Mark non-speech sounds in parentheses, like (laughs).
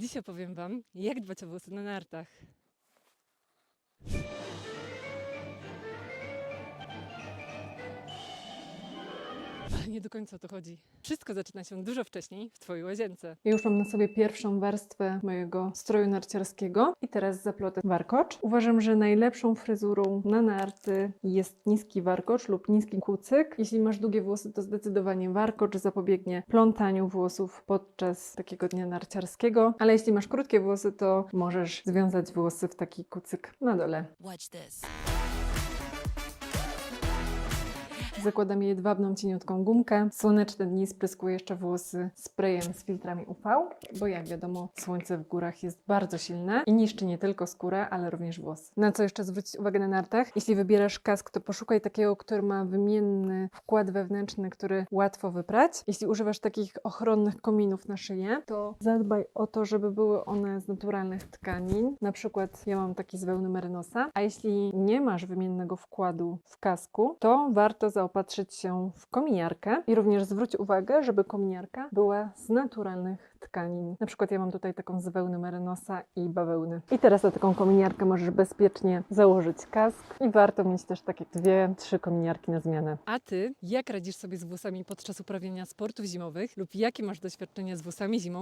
Dziś opowiem Wam, jak dbać o włosy na nartach. (laughs) Ale nie do końca o to chodzi. Wszystko zaczyna się dużo wcześniej w Twojej łazience. Ja już mam na sobie pierwszą warstwę mojego stroju narciarskiego i teraz zaplotę warkocz. Uważam, że najlepszą fryzurą na narty jest niski warkocz lub niski kucyk. Jeśli masz długie włosy, to zdecydowanie warkocz zapobiegnie plątaniu włosów podczas takiego dnia narciarskiego, ale jeśli masz krótkie włosy, to możesz związać włosy w taki kucyk na dole. Watch this. Zakładam jedwabną, cieniutką gumkę. Słoneczne dni spryskuję jeszcze włosy sprayem z filtrami UV, bo jak wiadomo, słońce w górach jest bardzo silne i niszczy nie tylko skórę, ale również włosy. Na co jeszcze zwrócić uwagę na nartach? Jeśli wybierasz kask, to poszukaj takiego, który ma wymienny wkład wewnętrzny, który łatwo wyprać. Jeśli używasz takich ochronnych kominów na szyję, to zadbaj o to, żeby były one z naturalnych tkanin. Na przykład ja mam taki z wełny merynosa, a jeśli nie masz wymiennego wkładu w kasku, to warto zaopatrzyć się w kominiarkę i również zwróć uwagę, żeby kominiarka była z naturalnych tkanin. Na przykład ja mam tutaj taką z wełny merynosa i bawełny. I teraz na taką kominiarkę możesz bezpiecznie założyć kask i warto mieć też takie dwie, trzy kominiarki na zmianę. A Ty, jak radzisz sobie z włosami podczas uprawiania sportów zimowych lub jakie masz doświadczenia z włosami zimą?